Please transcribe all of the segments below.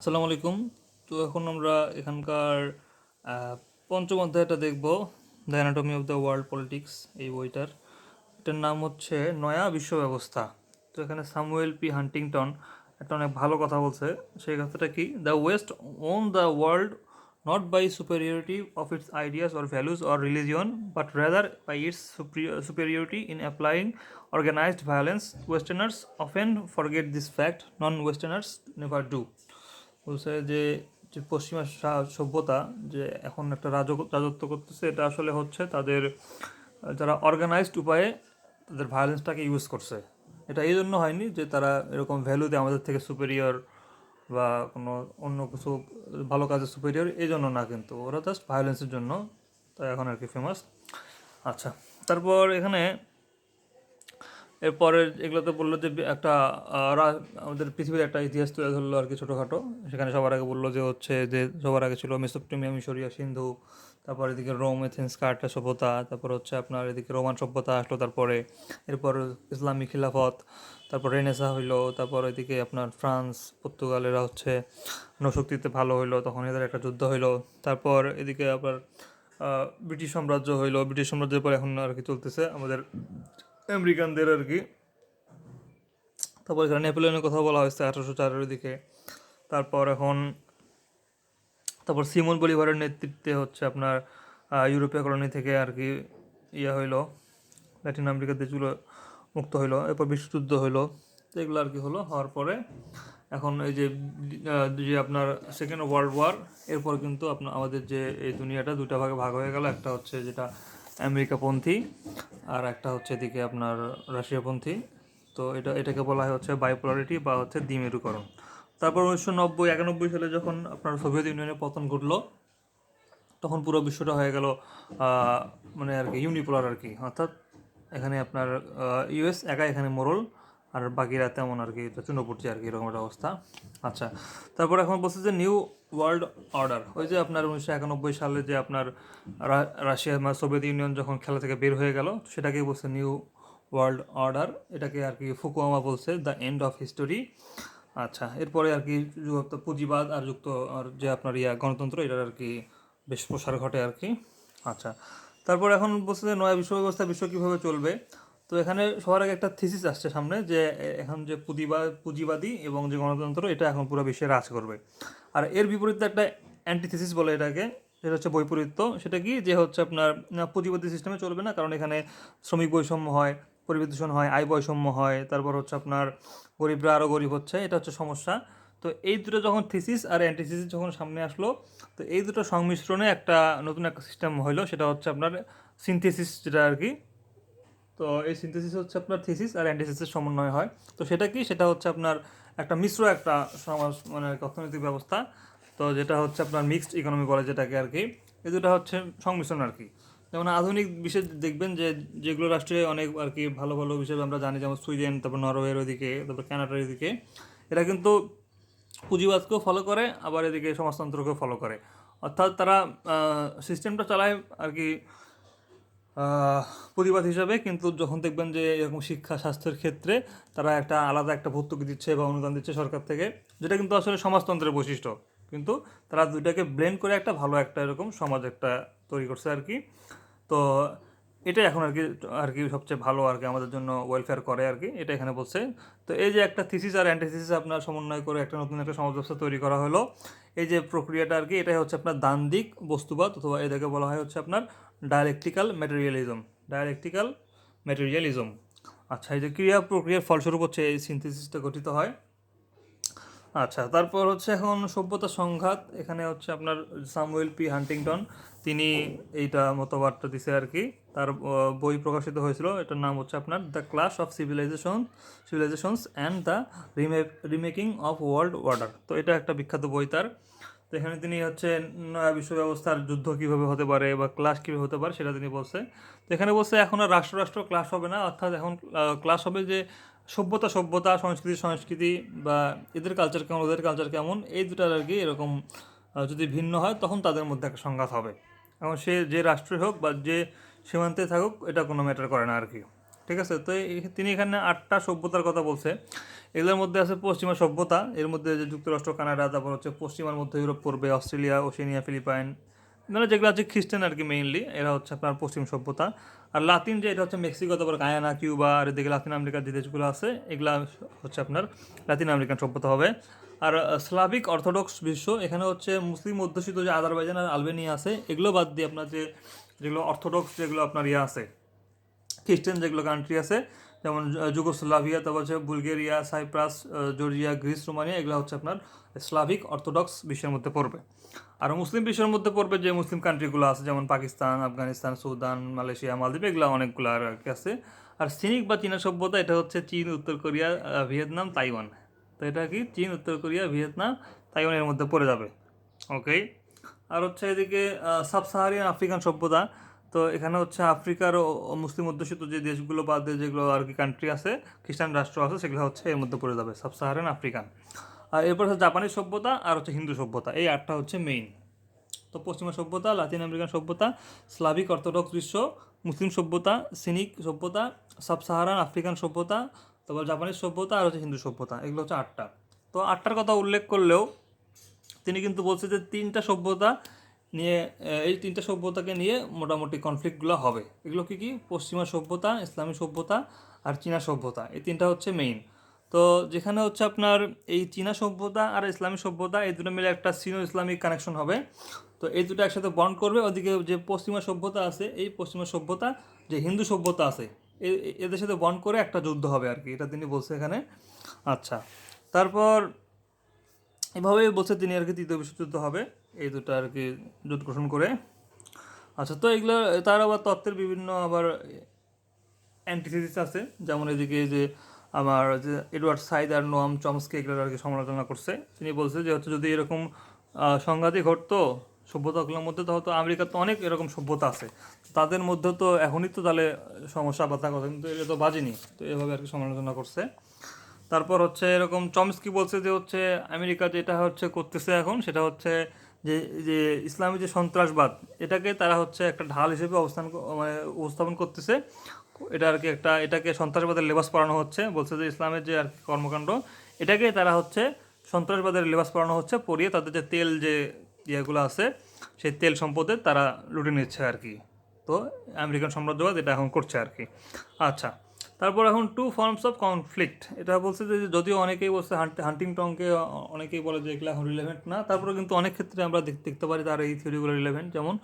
আসসালামু আলাইকুম। তো এখন আমরা এখানকার পঞ্চম অধ্যায়টা দেখব the anatomy of the world politics এই বইটার। এটার নাম হচ্ছে নয়া বিশ্ব ব্যবস্থা। তো এখানে সামুয়েল পি হান্টিংটন একটা অনেক ভালো কথা বলছে। সেই কথাটা কি? The west won the world not by superiority of its ideas or values or religion but rather by its superiority in applying organised violence westerners often forget this fact non westerners never do বলছে যে যে পশ্চিমা সভ্যতা যে এখন একটা রাজক রাজত্ব করতেছে, এটা আসলে হচ্ছে তাদের, যারা অর্গানাইজড উপায়ে তাদের ভায়োলেন্সটাকে ইউজ করছে। এটা এই জন্য হয়নি যে তারা এরকম ভ্যালুতে আমাদের থেকে সুপেরিয়র বা কোনো অন্য কিছু ভালো কাজে সুপেরিয়র এই জন্য না কিন্তু। ওরা জাস্ট ভায়োলেন্সের জন্য, তাই এখন আর কি ফেমাস আচ্ছা তারপর এখানে এরপরে এগুলোতে বলল যে একটা আমাদের পৃথিবীর একটা ইতিহাস তুলে ধরলো আর কি ছোটোখাটো। সেখানে সবার আগে বলল যে হচ্ছে যে সবার আগে ছিল মেসোপটেমিয়া, মিশরিয়া সিন্ধু, তারপর এদিকে রোম, এথেন্স, কার্টা, সভ্যতা, তারপর হচ্ছে আপনার এদিকে রোমান সভ্যতা আসলো তারপরে, এরপর ইসলামী খিলাফত, তারপর রেনেসা হইল, তারপর এদিকে আপনার ফ্রান্স, পর্তুগালেরা হচ্ছে নৌশক্তিতে ভালো হইল, তখন এদের একটা যুদ্ধ হইল। তারপর এদিকে আবার ব্রিটিশ সাম্রাজ্য হইল, ব্রিটিশ সাম্রাজ্যের পর এখন আর কি চলতেছে আমাদের আমেরিকানদের আর কি। তারপর এখানে নেপোলিয়নের কথা বলা হয়েছে আঠারোশো চারের দিকে। তারপর এখন, তারপর সিমন বলিভারের নেতৃত্বে হচ্ছে আপনার ইউরোপীয় কলোনি থেকে আর কি ইয়ে হইল, ল্যাটিন আমেরিকার দেশগুলো মুক্ত হইল, এরপর বিশ্বযুদ্ধ হইল। এগুলো আর কি হলো, হওয়ার পরে এখন এই যে যে আপনার সেকেন্ড ওয়ার্ল্ড ওয়ার, এরপর কিন্তু আপনার আমাদের যে এই দুনিয়াটা দুটা ভাগে ভাগ হয়ে গেল। একটা হচ্ছে যেটা আমেরিকাপন্থী আর একটা হচ্ছে এদিকে আপনার রাশিয়াপন্থী। তো এটা, এটাকে বলা হয় হচ্ছে বাইপোলারিটি বা হচ্ছে দ্বিমেরুকরণ। তারপর উনিশশো নব্বই, একানব্বই সালে যখন আপনার সোভিয়েত ইউনিয়নের পতন ঘটলো, তখন পুরো বিশ্বটা হয়ে গেল মানে আর কি ইউনিপোলার আর কি। অর্থাৎ এখানে আপনার ইউএস একা এখানে মোরল আর বাকিরা তেমন আর কি, এটা চুনোপুটি আর কি, এরকম একটা অবস্থা। আচ্ছা তারপর এখন বলছে যে নিউ ওয়ার্ল্ড অর্ডার। ওই যে আপনার উনিশশো একানব্বই সালে যে আপনার রাশিয়া বা সোভিয়েত ইউনিয়ন যখন খেলা থেকে বের হয়ে গেল, সেটাকেই বলছে নিউ ওয়ার্ল্ড অর্ডার। এটাকে আর কি ফুকুয়ামা বলছে, দ্য এন্ড অফ হিস্টোরি। আচ্ছা এরপরে আর কি পুঁজিবাদ আর যুক্ত আর যে আপনার ইয়া গণতন্ত্র, এটার আর কি বেশ প্রসার ঘটে আর কি। আচ্ছা তারপর এখন বলছে যে নয়া বিশ্ব ব্যবস্থা বিশ্ব কীভাবে চলবে? তো এখানে সবার আগে একটা থিসিস আসছে সামনে যে এখন যে পুঁজিবাদ পুঁজিবাদী এবং যে গণতন্ত্র, এটা এখন পুরো বিশ্বে রাজ করবে। আর এর বিপরীতে একটা অ্যান্টিথিসিস বলে এটাকে, সেটা হচ্ছে বৈপরীত্য। সেটা কি? যে হচ্ছে আপনার পুঁজিবাদী সিস্টেমে চলবে না, কারণ এখানে শ্রমিক বৈষম্য হয় পরিবেশ দূষণ হয়, আয় বৈষম্য হয়, তারপর হচ্ছে আপনার গরিবরা আরও গরিব হচ্ছে, এটা হচ্ছে সমস্যা। তো এই দুটো যখন থিসিস আর অ্যান্টিথিসিস যখন সামনে আসলো, তো এই দুটো সংমিশ্রণে একটা নতুন একটা সিস্টেম হলো সেটা হচ্ছে আপনার সিনথেসিস যেটা আর কি। তো এই সিনথেসিস হচ্ছে আপনার থিসিস আর অ্যান্টিথিসিস সমন্বয় হয়। তো সেটা কি? সেটা হচ্ছে আপনার একটা মিশ্র একটা সমাজ মানে অর্থনৈতিক ব্যবস্থা। তো যেটা হচ্ছে আপনার মিক্সড ইকোনমি বলে যেটাকে আর কি। এই দুটা হচ্ছে সংমিশ্রণ আর কি। যেমন আধুনিক বিষয় দেখবেন যে যেগুলো রাষ্ট্রে অনেক আর কি ভালো ভালো বিষয় আমরা জানি, যেমন সুইডেন, তারপর নরওয়ের ওইদিকে, তারপর কানাডার এদিকে। এরা কিন্তু পুঁজিবাদকেও ফলো করে, আবার এদিকে সমাজতন্ত্রকেও ফলো করে। অর্থাৎ তারা সিস্টেমটা চালায় আর কি প্রতিবাদ হিসাবে, কিন্তু যখন দেখবেন যে এরকম শিক্ষা, স্বাস্থ্যের ক্ষেত্রে তারা একটা আলাদা একটা ভর্তুকি দিচ্ছে বা অনুদান দিচ্ছে সরকার থেকে, যেটা কিন্তু আসলে সমাজতন্ত্রের বৈশিষ্ট্য। কিন্তু তারা দুইটাকে ব্লেন্ড করে একটা ভালো একটা এরকম সমাজ একটা তৈরি করছে আর কি। তো এটাই এখন আর কি আর কি সবচেয়ে ভালো আর কি আমাদের জন্য ওয়েলফেয়ার করে আর কি, এটা এখানে বলছে। তো এই যে একটা থিসিস আর অ্যান্টিথিসিস আপনার সমন্বয় করে একটা নতুন একটা সমাজ ব্যবস্থা তৈরি করা হলো, এই যে প্রক্রিয়াটা আর কি, এটাই হচ্ছে আপনার দান্দিক বস্তুবাদ অথবা এটাকে বলা হয় হচ্ছে আপনার ডায়ালেকটিক্যাল ম্যাটেরিয়ালিজম ডায়ালেকটিক্যাল ম্যাটেরিয়ালিজম আচ্ছা এই যে ক্রিয়া প্রক্রিয়ার ফলস্বরূপ হচ্ছে এই সিনথেসিসটা গঠিত হয়। আচ্ছা তারপর হচ্ছে এখন সভ্যতা সংঘাত, এখানে হচ্ছে আপনার সামুয়েল পি হান্টিংটন তিনি এইটা মতবাদটা দিছে আর কি। তার বই প্রকাশিত হয়েছিল, এটার নাম হচ্ছে আপনার the clash of civilisation civilisations and the remake remaking of world order তো এটা একটা বিখ্যাত বই তার। তো এখানে তিনি হচ্ছে নয়া বিশ্ব ব্যবস্থার যুদ্ধ কীভাবে হতে পারে বা ক্লাস কীভাবে হতে পারে সেটা তিনি বলছে। তো এখানে বলছে, এখন আর রাষ্ট্র রাষ্ট্র ক্লাস হবে না, অর্থাৎ এখন ক্লাস হবে যে সভ্যতা সভ্যতা, সংস্কৃতি সংস্কৃতি বা এদের কালচার কেমন, ওদের কালচার কেমন, এই দুটার আর কি এরকম যদি ভিন্ন হয়, তখন তাদের মধ্যে একটা সংঘাত হবে। এখন সে যে রাষ্ট্রে হোক বা যে সীমান্তে থাকুক, এটা কোনো ম্যাটার করে না আর কি ঠিক আছে? তো তিনি এখানে আটটা সভ্যতার কথা বলছে। এগুলোর মধ্যে আছে পশ্চিমা সভ্যতা, এর মধ্যে যে যুক্তরাষ্ট্র, কানাডা, তারপর হচ্ছে পশ্চিমার মধ্যে ইউরোপ পূর্বে অস্ট্রেলিয়া, ওশেনিয়া, ফিলিপাইন মানে যেগুলো আছে খ্রিস্টান আর কি মেইনলি এরা হচ্ছে আপনার পশ্চিম সভ্যতা। আর লাতিন যে, এটা হচ্ছে মেক্সিকো, তারপর গায়ানা, কিউবা, আর এদিকে লাতিন আমেরিকার যে দেশগুলো আছে, এগুলা হচ্ছে আপনার লাতিন আমেরিকান সভ্যতা হবে। আর স্লাভিক অর্থোডক্স বিশ্ব, এখানে হচ্ছে মুসলিম অধ্যুষিত যে আজারবাইজান আর আলবেনিয়া আছে, এগুলো বাদ দিয়ে আপনার যে, যেগুলো অর্থোডক্স, যেগুলো আপনার ইয়ে আছে, খ্রিস্টান যেগুলো কান্ট্রি আছে, যেমন যুগোস্লাভিয়া, তারপর হচ্ছে Bulgaria, Cyprus Georgia, Greece, Romania, এগুলো হচ্ছে আপনার স্লাভিক অর্থোডক্স বিশ্বের মধ্যে পড়বে। আর মুসলিম বিশ্বের মধ্যে পড়বে যে মুসলিম কান্ট্রিগুলো আছে, যেমন পাকিস্তান, আফগানিস্তান, সুদান, মালয়েশিয়া, মালদ্বীপ, এগুলো অনেকগুলো আর কি আছে। আর সিনিক বা চীনা সভ্যতা, এটা হচ্ছে চীন, উত্তর কোরিয়া ভিয়েতনাম, তাইওয়ান। তো এটা কি চীন, উত্তর কোরিয়া, ভিয়েতনাম, তাইওয়ানের মধ্যে পড়ে যাবে। ওকে? আর হচ্ছে এদিকে সাব সাহারিয়ান আফ্রিকান সভ্যতা। তো এখানে হচ্ছে আফ্রিকার মুসলিম অধ্যুষিত যে দেশগুলো বাদে যেগুলো আর কি কান্ট্রি আছে, খ্রিস্টান রাষ্ট্র আছে, সেগুলো হচ্ছে এর মধ্যে পড়ে যাবে সাব সাহারান আফ্রিকান। আর এরপর হচ্ছে জাপানি সভ্যতা আর হচ্ছে হিন্দু সভ্যতা। এই আটটা হচ্ছে মেইন তো পশ্চিমা সভ্যতা লাতিন আমেরিকান সভ্যতা স্লাভিক অর্থোডক্স বিশ্ব মুসলিম সভ্যতা সিনিক সভ্যতা সাব সাহারান আফ্রিকান সভ্যতা, তারপর জাপানিজ সভ্যতা আর হচ্ছে হিন্দু সভ্যতা। এগুলো হচ্ছে আটটা। তো আটটার কথা উল্লেখ করলেও তিনি কিন্তু বলছে যে তিনটা সভ্যতা নিয়ে এই তিনটা সভ্যতাকে নিয়ে মোটামুটি কনফ্লিক্টগুলো হবে। এগুলো কি কি? পশ্চিমা সভ্যতা, ইসলামী সভ্যতা আর চীনা সভ্যতা। এই তিনটা হচ্ছে মেইন তো যেখানে হচ্ছে আপনার এই চীনা সভ্যতা আর ইসলামী সভ্যতা, এই দুটো মিলে একটা সিনো ইসলামিক কানেকশন হবে। তো এই দুটো একসাথে বন্ড করবে। ওদিকে যে পশ্চিমা সভ্যতা আছে, এই পশ্চিমা সভ্যতা, যে হিন্দু সভ্যতা আছে এদের সাথে বন্ড করে একটা যুদ্ধ হবে আর কি এটা তিনি বলছে এখানে। আচ্ছা তারপর এভাবেই বলছে তিনি আর কি তৃতীয় বিশ্বযুদ্ধ হবে। এই দুটো আর কি জোট গঠন করে। আচ্ছা তো এগুলো, তার আবার তত্ত্বের বিভিন্ন আবার অ্যান্টিথিস আছে। যেমন এদিকে যে আমার যে এডওয়ার্ড সাইদ আর নোয়াম চমস্কি এগুলোর আর কি সমালোচনা করছে। তিনি বলছে যে হচ্ছে যদি এরকম সংঘাতই ঘটতো সভ্যতাগুলোর মধ্যে তো হয়তো আমেরিকার তো অনেক এরকম সভ্যতা আছে। তাদের মধ্যে তো এখনই তো তাহলে সমস্যা বা কথা, কিন্তু এটা তো বাজেনি। তো এভাবে আর কি সমালোচনা করছে। তারপর হচ্ছে এরকম চমস্কি বলছে যে হচ্ছে আমেরিকা যেটা হচ্ছে করতেছে এখন, সেটা হচ্ছে যে যে ইসলামী যে সন্ত্রাসবাদ, এটাকে তারা হচ্ছে একটা ঢাল হিসেবে অবস্থান মানে উপস্থাপন করতেছে। এটা আর কি একটা, এটাকে সন্ত্রাসবাদের লেবাস পড়ানো হচ্ছে, বলছে যে ইসলামের যে আর কর্মকাণ্ড, এটাকে তারা হচ্ছে সন্ত্রাসবাদের লেবাস পড়ানো হচ্ছে, পরিয়ে তাদের যে তেল যে ইয়েগুলো আছে, সেই তেল সম্পদে তারা লুটে নিচ্ছে আর কি। তো আমেরিকান সাম্রাজ্যবাদ এটা এখন করছে আর কি। আচ্ছা তারপর এখন টু ফর্মস অফ কনফ্লিক্ট এটা বলছে যে যদিও অনেকেই বলছে হান্টিং টংকে অনেকেই বলে যে এগুলো এখন রিলেভেন্ট না। তারপরে কিন্তু অনেক ক্ষেত্রে আমরা দেখতে পারি তার এই থিওরিগুলো রিলেভেন্ট যেমন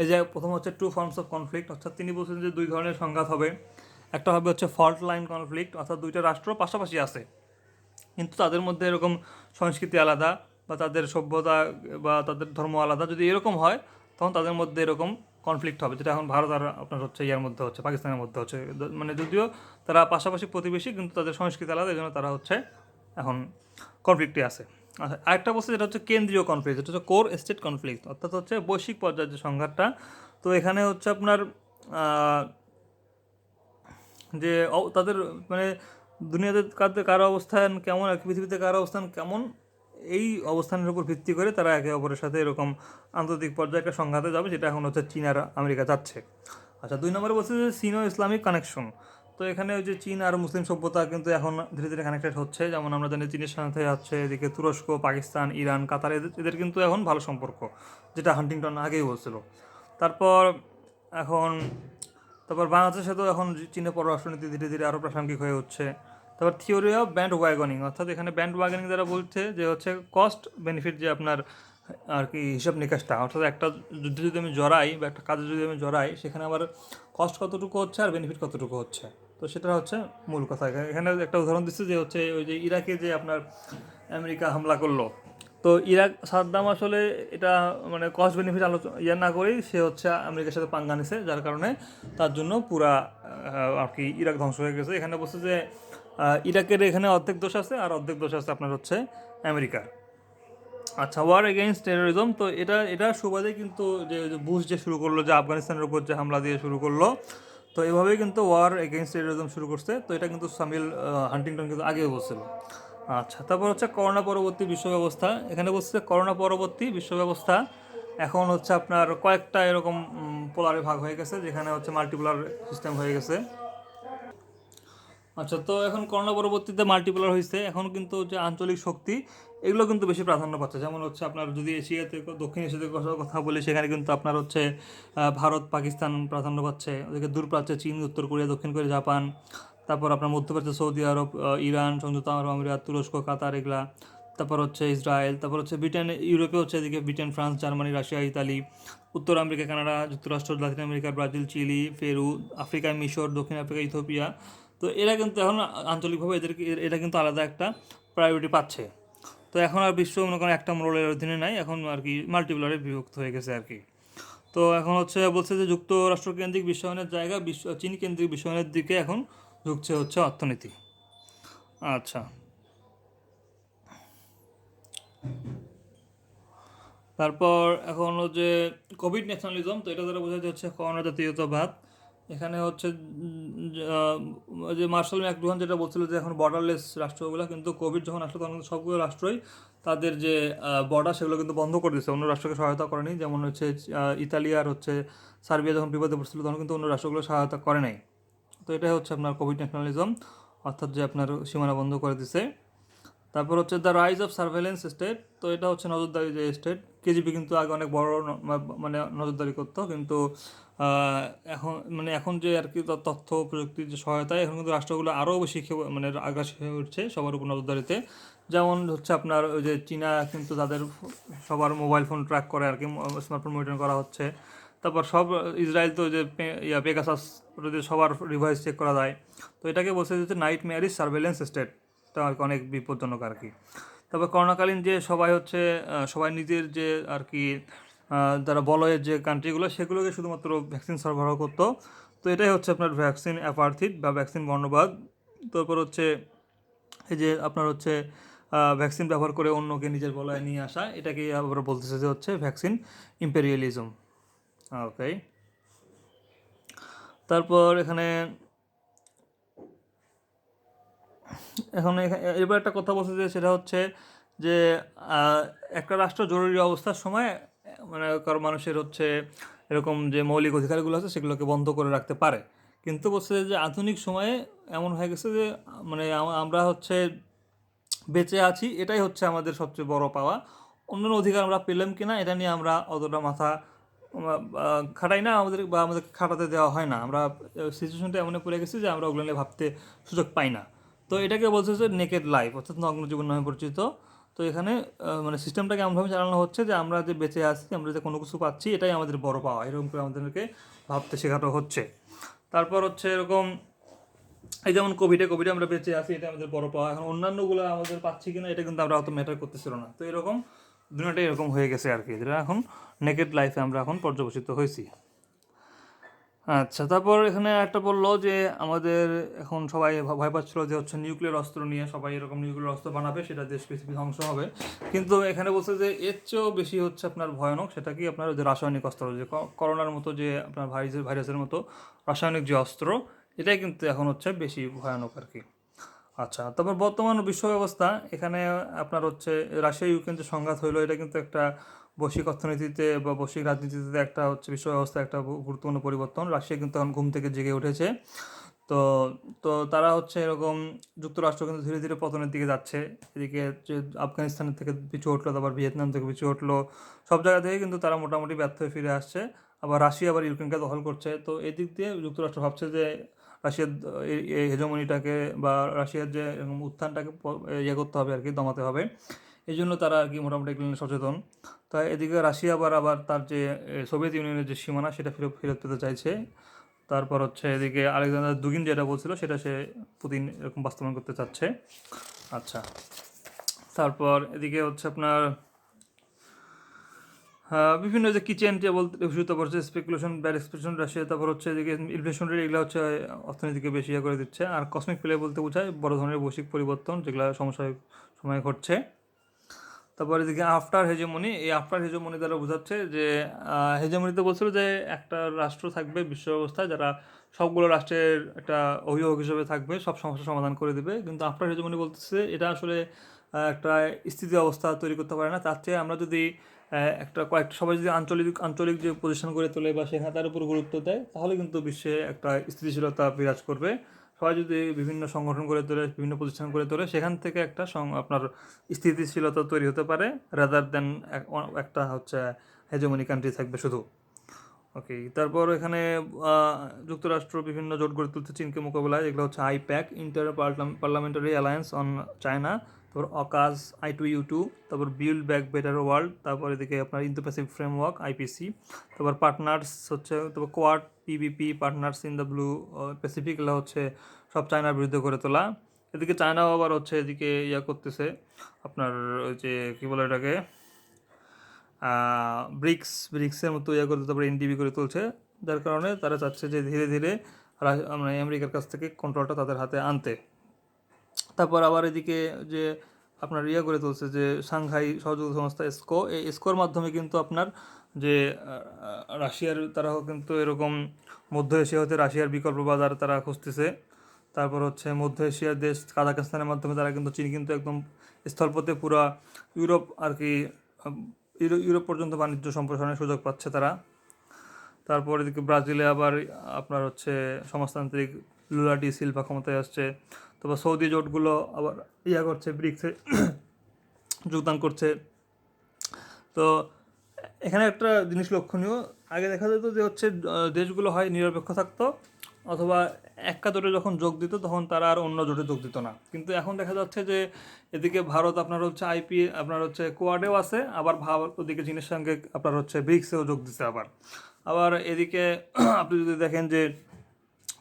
এই যে প্রথম হচ্ছে টু ফর্মস অফ কনফ্লিক্ট অর্থাৎ তিনি বলছেন যে দুই ধরনের সংঘাত হবে। একটা হবে হচ্ছে ফল্ট লাইন কনফ্লিক্ট অর্থাৎ দুইটা রাষ্ট্র পাশাপাশি আছে। কিন্তু তাদের মধ্যে এরকম সংস্কৃতি আলাদা বা তাদের সভ্যতা বা তাদের ধর্ম আলাদা। যদি এরকম হয়, তখন তাদের মধ্যে এরকম কনফ্লিক্ট হবে, যেটা এখন ভারত আর আপনার হচ্ছে ইয়ার মধ্যে হচ্ছে, পাকিস্তানের মধ্যে হচ্ছে। মানে যদিও তারা পাশাপাশি প্রতিবেশী, কিন্তু তাদের সংস্কৃতি আলাদা এই জন্য তারা হচ্ছে এখন কনফ্লিক্টে আছে। আচ্ছা আরেকটা বলছে যেটা হচ্ছে কেন্দ্রীয় কনফ্লিক্ট যেটা হচ্ছে কোর স্টেট কনফ্লিক্ট অর্থাৎ হচ্ছে বৈশ্বিক পর্যায়ের যে সংঘাতটা। তো এখানে হচ্ছে আপনার যে তাদের মানে দুনিয়াতে কারও অবস্থান কেমন, আর পৃথিবীতে কারও অবস্থান কেমন এই অবস্থানের উপর ভিত্তি করে তারা একে অপরের সাথে এরকম আন্তর্জাতিক পর্যায়ে একটা সংঘাতে যাবে, যেটা এখন হচ্ছে চীন আর আমেরিকা যাচ্ছে। আচ্ছা দুই নম্বরে বলছে যে চীন ইসলামিক কানেকশন। তো এখানে ওই যে চীন আর মুসলিম সভ্যতা কিন্তু এখন ধীরে ধীরে কানেক্টেড হচ্ছে। যেমন আমরা জানি চীনের সাথে হচ্ছে এদিকে তুরস্ক, পাকিস্তান, ইরান, কাতার, এদের এদের কিন্তু এখন ভালো সম্পর্ক, যেটা হান্টিংটন আগেই বলছিল। তারপর এখন, তারপর বাংলাদেশের সাথেও এখন চীনের পররাষ্ট্রনীতি ধীরে ধীরে আরও প্রাসঙ্গিক হয়ে উঠছে। তারপর থিওরি অফ ব্যান্ড ওয়াগনিং অর্থাৎ এখানে ব্যান্ড ওয়াগনিং দ্বারা বলছে যে হচ্ছে কস্ট বেনিফিট যে আপনার আর কি হিসাব নিকাশটা, অর্থাৎ একটা যুদ্ধে যদি আমি জড়াই বা একটা কাজে যদি আমি জড়াই, সেখানে আবার কস্ট কতটুকু হচ্ছে আর বেনিফিট কতটুকু হচ্ছে? তো সেটা হচ্ছে মূল কথা। এখানে- একটা উদাহরণ দিচ্ছে যে হচ্ছে ওই যে ইরাকে যে আপনার আমেরিকা হামলা করল, তো ইরাক সাদ্দাম আসলে এটা মানে কস্ট বেনিফিট আলোচনা ইয়ে না করেই সে হচ্ছে আমেরিকার সাথে পাঙ্গা নিছে, যার কারণে তার জন্য পুরা আর কি ইরাক ধ্বংস হয়ে গেছে। এখানে বলছে যে ইরাকের এখানে অর্ধেক দোষ আছে আর অর্ধেক দোষ আছে আপনার হচ্ছে আমেরিকার। আচ্ছা ওয়ার এগেইনস্ট টেরোরিজম তো এটা এটা সুবাদে কিন্তু যে বুশ যে শুরু করল, যে আফগানিস্তানের উপর যে হামলা দিয়ে শুরু করল, তো এভাবেই কিন্তু ওয়ার এগেইনস্ট টেরোরিজম শুরু করছে। তো এটা কিন্তু সামিল হান্টিংটন কিন্তু আগেও বলছিল। আচ্ছা তারপর হচ্ছে করোনা পরবর্তী বিশ্ব ব্যবস্থা এখানে বলছে করোনা পরবর্তী বিশ্ব ব্যবস্থা এখন হচ্ছে আপনার কয়েকটা এরকম পোলারে ভাগ হয়ে গেছে, যেখানে হচ্ছে মাল্টিপোলার সিস্টেম হয়ে গেছে। আচ্ছা তো এখন করোনা পরবর্তীতে মাল্টিপোলার হয়েছে। এখন কিন্তু যে আঞ্চলিক শক্তি, এগুলো কিন্তু বেশি প্রাধান্য পাচ্ছে। যেমন হচ্ছে আপনার যদি এশিয়াতে, দক্ষিণ এশিয়াতে কথা- বলি, সেখানে কিন্তু আপনার হচ্ছে ভারত, পাকিস্তান প্রাধান্য পাচ্ছে। ওদিকে দূরপ্রাচ্যে চীন, উত্তর কোরিয়া, দক্ষিণ কোরিয়া, জাপান, তারপর আপনার মধ্যপ্রাচ্যে সৌদি আরব ইরান, সংযুক্ত আরব আমিরাত, তুরস্ক, কাতার এগুলা, তারপর হচ্ছে ইসরায়েল, তারপর হচ্ছে ব্রিটেন, ইউরোপে হচ্ছে এদিকে Britain, France, Germany, Russia, Italy, উত্তর আমেরিকা, কানাডা, যুক্তরাষ্ট্র Latin America, Brazil, Chile, Peru আফ্রিকায় মিশর, দক্ষিণ আফ্রিকা ইথোপিয়া তো এরা কিন্তু এখন আঞ্চলিকভাবে এদেরকে এটা কিন্তু আলাদা একটা প্রায়োরিটি পাচ্ছে। তো এখন আর বিশ্ব মনে করেন একটা মোড়লের অধীনে নাই, এখন আর কি মাল্টিপুলারে বিভক্ত হয়ে গেছে আর কি। তো এখন হচ্ছে বলছে যে যুক্তরাষ্ট্রকেন্দ্রিক বিশ্বায়নের জায়গা, বিশ্ব, চীন কেন্দ্রিক বিশ্বায়নের দিকে এখন ঝুঁকছে হচ্ছে অর্থনীতি। আচ্ছা। তারপর এখন যে কোভিড ন্যাশনালিজম তো এটা দ্বারা বোঝাতে হচ্ছে করোনা জাতীয়তাবাদ এখানে হচ্ছে যে, মার্শাল ম্যাকডুহান যেটা বলছিল যে এখন বর্ডারলেস রাষ্ট্রগুলো কিন্তু কোভিড যখন আসলো তখন সবগুলো রাষ্ট্রই তাদের যে বর্ডার সেগুলো কিন্তু বন্ধ করে দিয়েছে। অন্য রাষ্ট্রকে সহায়তা করেনি। যেমন হচ্ছে ইতালি আর হচ্ছে সার্বিয়া যখন বিপদে পড়ছিল তখন কিন্তু অন্য রাষ্ট্রগুলো সহায়তা করে নাই। তো এটাই হচ্ছে আপনার কোভিড ন্যাশনালিজম অর্থাৎ যে আপনার সীমানা বন্ধ করে দিছে। তারপর হচ্ছে the rise of surveillance state তো এটা হচ্ছে নজরদারি যে স্টেট কেজিপি কিন্তু আগে অনেক বড় মানে নজরদারি করতো কিন্তু এখন মানে এখন যে আর কি তথ্য, প্রযুক্তির যে সহায়তায় এখন কিন্তু রাষ্ট্রগুলো আরও বেশি মানে আগ্রাসী হয়ে উঠছে সবার উপর নজরদারিতে। যেমন হচ্ছে আপনার ওই যে চীনা কিন্তু তাদের সবার মোবাইল ফোন ট্র্যাক করে আর কি স্মার্টফোন মনিটর করা হচ্ছে। তারপর সব ইসরায়েল তো যে ইয়া পেগাসাস যদি সবার রিভাইস চেক করা যায়। তো এটাকে বলছে যে নাইট মেয়ারিজ সার্ভেলেন্স স্টেট কি অনেক বিপজ্জনক আর কি। তারপর করোনাকালীন যে সবাই হচ্ছে সবাই নিজের যে আর কি যারা বলয়ের যে কান্ট্রিগুলো সেগুলোকে শুধুমাত্র ভ্যাকসিন সরবরাহ করতো। তো এটাই হচ্ছে আপনার ভ্যাকসিন অ্যাপার্থিট বা ভ্যাকসিন বর্ণবাদ। তারপর হচ্ছে এই যে আপনার হচ্ছে ভ্যাকসিন ব্যবহার করে অন্যকে নিজের বলয়ে নিয়ে আসা, এটাকে আবার বলতেছে যে হচ্ছে ভ্যাকসিন ইম্পেরিয়ালিজম ওকে তারপর এখানে এখন এবার একটা কথা বলতে যে সেটা হচ্ছে যে একটা রাষ্ট্র জরুরি অবস্থার সময় মানে কারও মানুষের হচ্ছে এরকম যে মৌলিক অধিকারগুলো আছে সেগুলোকে বন্ধ করে রাখতে পারে। কিন্তু বলছে যে আধুনিক সময়ে এমন হয়ে গেছে যে মানে আমরা হচ্ছে বেঁচে আছি, এটাই হচ্ছে আমাদের সবচেয়ে বড় পাওয়া। অন্যান্য অধিকার আমরা পেলাম কিনা, এটা নিয়ে আমরা অতটা মাথা খাটাই না, আমাদের বা আমাদের খাটাতে দেওয়া হয় না। আমরা সিচুয়েশনটা এমন পড়ে গেছি যে আমরা ওগুলো নিয়ে ভাবতে সুযোগ পাই না। তো এটাকে বলছে যে নেকেড লাইফ অর্থাৎ নগ্ন জীবন নামে পরিচিত। তো এখানে মানে সিস্টেমটাকে এমনভাবে চালানো হচ্ছে যে আমরা যে বেঁচে আছি, আমরা যে কোনো কিছু পাচ্ছি, এটাই আমাদের বড় পাওয়া। এরকম করে আমাদেরকে ভাবতে শেখানো হচ্ছে। তারপর হচ্ছে এরকম, এই যেমন কোভিডে কোভিডে আমরা বেঁচে আছি এটা আমাদের বড় পাওয়া। এখন অন্যান্যগুলো আমাদের পাচ্ছি কিনা, এটা কিন্তু আমরা অত ম্যাটার করতেছিল না। তো এরকম, দুনিয়াটাই এরকম হয়ে গেছে আর কি। যেটা এখন নেকেড লাইফে আমরা এখন পর্যবসিত হয়েছি। আচ্ছা তারপর এখানে একটা বলল যে আমাদের এখন সবাই ভয় পাচ্ছিল যে হচ্ছে নিউক্লিয়ার অস্ত্র নিয়ে সবাই এরকম নিউক্লিয়ার অস্ত্র বানাবে, সেটা দেশ পৃথিবী ধ্বংস হবে। কিন্তু এখানে বলছে যে এর চেয়েও বেশি হচ্ছে আপনার ভয়ানক সেটা কি আপনার যে রাসায়নিক অস্ত্র, যে করোনার মতো যে আপনার ভাইরাসের ভাইরাসের মতো রাসায়নিক যে অস্ত্র, এটাই কিন্তু এখন হচ্ছে বেশি ভয়ানক আর কি। আচ্ছা তারপর বর্তমান বিশ্ব ব্যবস্থা, এখানে আপনার হচ্ছে রাশিয়া ইউক্রেন যে সংঘাত হইল, এটা কিন্তু একটা বৈশ্বিক অর্থনীতিতে বা বৈশ্বিক রাজনীতিতে একটা হচ্ছে বিশ্ব ব্যবস্থা একটা গুরুত্বপূর্ণ পরিবর্তন। রাশিয়া কিন্তু এখন ঘুম থেকে জেগে উঠেছে। তো তো তারা হচ্ছে এরকম যুক্তরাষ্ট্র কিন্তু ধীরে ধীরে পতনের দিকে যাচ্ছে। এদিকে যে আফগানিস্তান থেকে পিছু উঠল তারপর ভিয়েতনাম থেকে পিছু উঠল সব জায়গা থেকে কিন্তু তারা মোটামুটি ব্যর্থ হয়ে ফিরে আসছে। আবার রাশিয়া আবার ইউক্রেনকে দখল করছে। তো এদিক দিয়ে যুক্তরাষ্ট্র ভাবছে যে রাশিয়ার এই- হেজমনিটাকে বা রাশিয়ার যে উত্থানটাকে ইয়ে করতে হবে আর কি, দমাতে হবে। এই জন্য তারা আর কি মোটামুটি এগুলো সচেতন। তাই এদিকে রাশিয়া আবার আবার তার যে সোভিয়েত ইউনিয়নের যে সীমানা, সেটা ফেরত ফেরত পেতে চাইছে। তারপর হচ্ছে এদিকে আলেকজান্ডার দুগিন যেটা বলছিল, সেটা সে পুতিন এরকম বাস্তবায়ন করতে চাচ্ছে। আচ্ছা। তারপর এদিকে হচ্ছে আপনার বিভিন্ন যে কিচেন টেবল ইস্যু তারপর হচ্ছে স্পেকুলেশন ব্যাড এক্সপ্রেশন রাশিয়া, তারপর হচ্ছে এদিকে ইনফ্লেশন রেট এগুলো হচ্ছে অর্থনীতিকে বেশি করে দিচ্ছে। আর কসমিক প্লে বলতে বোঝায় বড় ধরনের বৈশ্বিক পরিবর্তন, যেগুলো সমস্যায় সময় ঘটছে। তারপর এদিকে আফটার হেজেমনি এই আফটার হেজেমনি দ্বারা বোঝাচ্ছে যে হেজেমনিতে বলছিল যে একটা রাষ্ট্র থাকবে বিশ্ব ব্যবস্থায় যারা সবগুলো রাষ্ট্রের একটা অভিভাবক হিসেবে থাকবে, সব সমস্যার সমাধান করে দেবে। কিন্তু আফটার হেজেমনি বলতেছে এটা আসলে একটা স্থিতি অবস্থা তৈরি করতে পারে না। তার চেয়ে আমরা যদি একটা কয়েকটা, সবাই যদি আঞ্চলিক আঞ্চলিক যে পজিশন করে তোলে বা সেখানে তার উপর গুরুত্ব দেয়, তাহলে কিন্তু বিশ্বে একটা স্থিতিশীলতা বিরাজ করবে। সবাই যদি বিভিন্ন সংগঠন করে তোলে, বিভিন্ন প্রতিষ্ঠান করে তোলে, সেখান থেকে একটা আপনার স্থিতিশীলতা তৈরি হতে পারে রাদার দেন একটা হচ্ছে হেজমনি কান্ট্রি থাকবে শুধু। ওকে তারপর এখানে যুক্তরাষ্ট্র বিভিন্ন জোট গড়ে তুলছে, চীনকে মোকাবিলায় যেগুলো হচ্ছে IPAC inter parliamentary alliance on China তারপর AUKUS I two U two তারপর বিল্ড ব্যাক বেটার ওয়ার্ল্ড তারপর এদিকে আপনার ইন্দো প্যাসিফিক ফ্রেমওয়ার্ক আইপিসি তারপর পার্টনার্স হচ্ছে, তারপর Quad PBP partners in the Blue Pacific এগুলো হচ্ছে সব চায়নার বিরুদ্ধে করে তোলা। এদিকে চায়নাও আবার হচ্ছে এদিকে ইয়া করতেছে, আপনার ওই যে কী বলে এটাকে ব্রিক্স ব্রিক্সের মতো ইয়ে করে তারপরে এনডিবি করে তুলছে, যার কারণে তারা চাচ্ছে যে ধীরে ধীরে মানে আমেরিকার কাছ থেকে কন্ট্রোলটা তাদের হাতে আনতে। তারপর আবার এদিকে যে আপনার ইয়ে করে তুলছে যে সাংহাই সহযোগিতা সংস্থা এসকো, এই এসকোর মাধ্যমে কিন্তু আপনার যে রাশিয়ার তারাও কিন্তু এরকম মধ্য এশিয়া হতে রাশিয়ার বিকল্প বাজার তারা খুঁজতেছে। তারপর হচ্ছে মধ্য এশিয়ার দেশ কাজাকিস্তানের মাধ্যমে তারা কিন্তু, চীন কিন্তু একদম স্থলপথে পুরো ইউরোপ আর কি ইউরো- ইউরোপ পর্যন্ত বাণিজ্য সম্প্রসারণের সুযোগ পাচ্ছে তারা। তারপর এদিকে ব্রাজিলে আবার আপনার হচ্ছে সমাজতান্ত্রিক লুলা শিল্পা ক্ষমতায় আসছে। তারপর সৌদি জোটগুলো আবার ইয়া করছে ব্রিক্সে যোগদান করছে। তো এখানে একটা জিনিস লক্ষণীয়, আগে দেখা যেত যে হচ্ছে দেশগুলো হয় নিরপেক্ষ থাকতো, অথবা এক কাতরে যখন যোগ দিত, তখন তারা আর অন্য জোটে যোগ দিত না। কিন্তু এখন দেখা যাচ্ছে যে, এদিকে ভারত আপনার হচ্ছে আইপি আপনার হচ্ছে কোয়াডেও আছে, আবার ভারত ওদিকে চীনের সঙ্গে আপনার হচ্ছে ব্রিক্সেও যোগ দিচ্ছে আবার। আবার এদিকে আপনি যদি দেখেন যে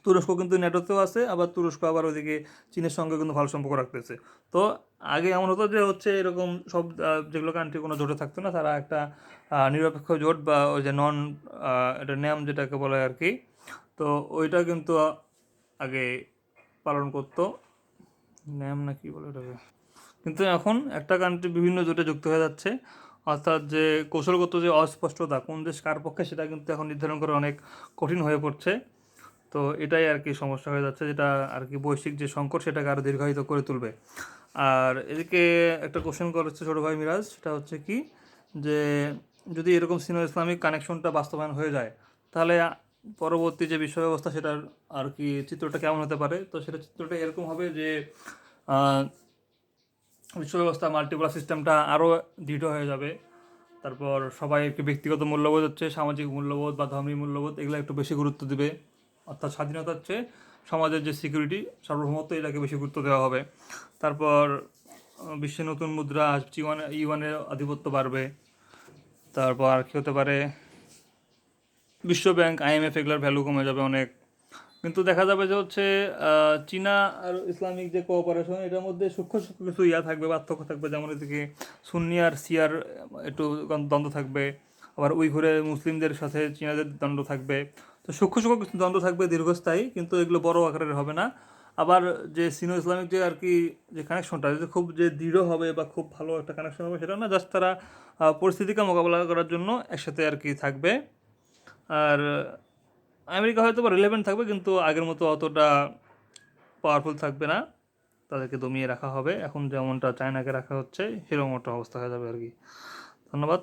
তুরস্ক কিন্তু নেটোতেও আছে, আবার তুরস্ক আবার ওইদিকে চীনের সঙ্গে কিন্তু ভালো সম্পর্ক রাখতেছে। তো আগে এমন হতো যে হচ্ছে এরকম সব যেগুলো কান্ট্রি কোনো জোটে থাকতো না, তারা একটা নিরপেক্ষ জোট বা ওই যে নন এটা ন্যাম যেটাকে বলে আর কি। তো ওইটা কিন্তু আগে পালন করতো। ন্যাম না কি বলে ওটাকে? কিন্তু এখন একটা কান্ট্রি বিভিন্ন জোটে যুক্ত হয়ে যাচ্ছে। অর্থাৎ যে কৌশলগত যে অস্পষ্টতা কোন দেশ কার পক্ষে সেটা কিন্তু এখন নির্ধারণ করা অনেক কঠিন হয়ে পড়ছে। তো এটাই আর কি সমস্যা হয়ে যাচ্ছে, যেটা আর কি বৈশ্বিক যে সংকট সেটাকে আরও দীর্ঘায়িত করে তুলবে। আর এদিকে একটা কোশ্চেন করেছে ছোটো ভাই মিরাজ, সেটা হচ্ছে কি? যে যদি এরকম সিনো ইসলামিক কানেকশনটা বাস্তবায়ন হয়ে যায়, তাহলে পরবর্তী যে বিশ্ব সেটার আর কি চিত্রটা কেমন হতে পারে? তো সেটা চিত্রটা এরকম হবে যে বিশ্ব ব্যবস্থা মাল্টিপোলার সিস্টেমটা আরও দৃঢ় হয়ে যাবে। তারপর সবাই একটু ব্যক্তিগত মূল্যবোধ হচ্ছে, সামাজিক মূল্যবোধ বা ধর্মীয় মূল্যবোধ, এগুলো একটু বেশি গুরুত্ব দিবে। অর্থাৎ স্বাধীনতার চেয়ে সমাজের যে সিকিউরিটি সার্বভৌমত্ব, এটাকে বেশি গুরুত্ব দেওয়া হবে। তারপর বিশ্বে নতুন মুদ্রা ইউয়ান, ইউয়ানের আধিপত্য বাড়বে। তারপর আর কি হতে পারে? বিশ্ব ব্যাংক আইএমএফ এগুলোর ভ্যালু কমে যাবে অনেক। কিন্তু দেখা যাবে যে হচ্ছে চীনা আর ইসলামিক যে কোঅপারেশন এটার মধ্যে সূক্ষ্ম সূক্ষ্ম কিছু ইয়া থাকবে, পার্থক্য থাকবে। যেমন এদিকে সুন্নি আর সিয়ার একটু দ্বন্দ্ব থাকবে। আবার উইঘুরে মুসলিমদের সাথে চীনাদের দ্বন্দ্ব থাকবে। তো সূক্ষ্ম সূক্ষ্ম কিছু দ্বন্দ্ব থাকবে দীর্ঘস্থায়ী, কিন্তু এগুলো বড় আকারের হবে না। আবার যে সিনো ইসলামিক যে আর কি যে কানেকশনটা যে খুব যে দৃঢ় হবে বা খুব ভালো একটা কানেকশন হবে, সেটা না জাস্ট তারা পরিস্থিতিকে মোকাবেলা করার জন্য একসাথে আর কি থাকবে। আর আমেরিকা হয়তো বা রিলেভেন্ট থাকবে, কিন্তু আগের মতো অতটা পাওয়ারফুল থাকবে না। তাদেরকে দমিয়ে রাখা হবে। এখন যেমনটা চায়নাকে রাখা হচ্ছে, সেরকম একটা অবস্থা হয়ে যাবে আর কি। ধন্যবাদ।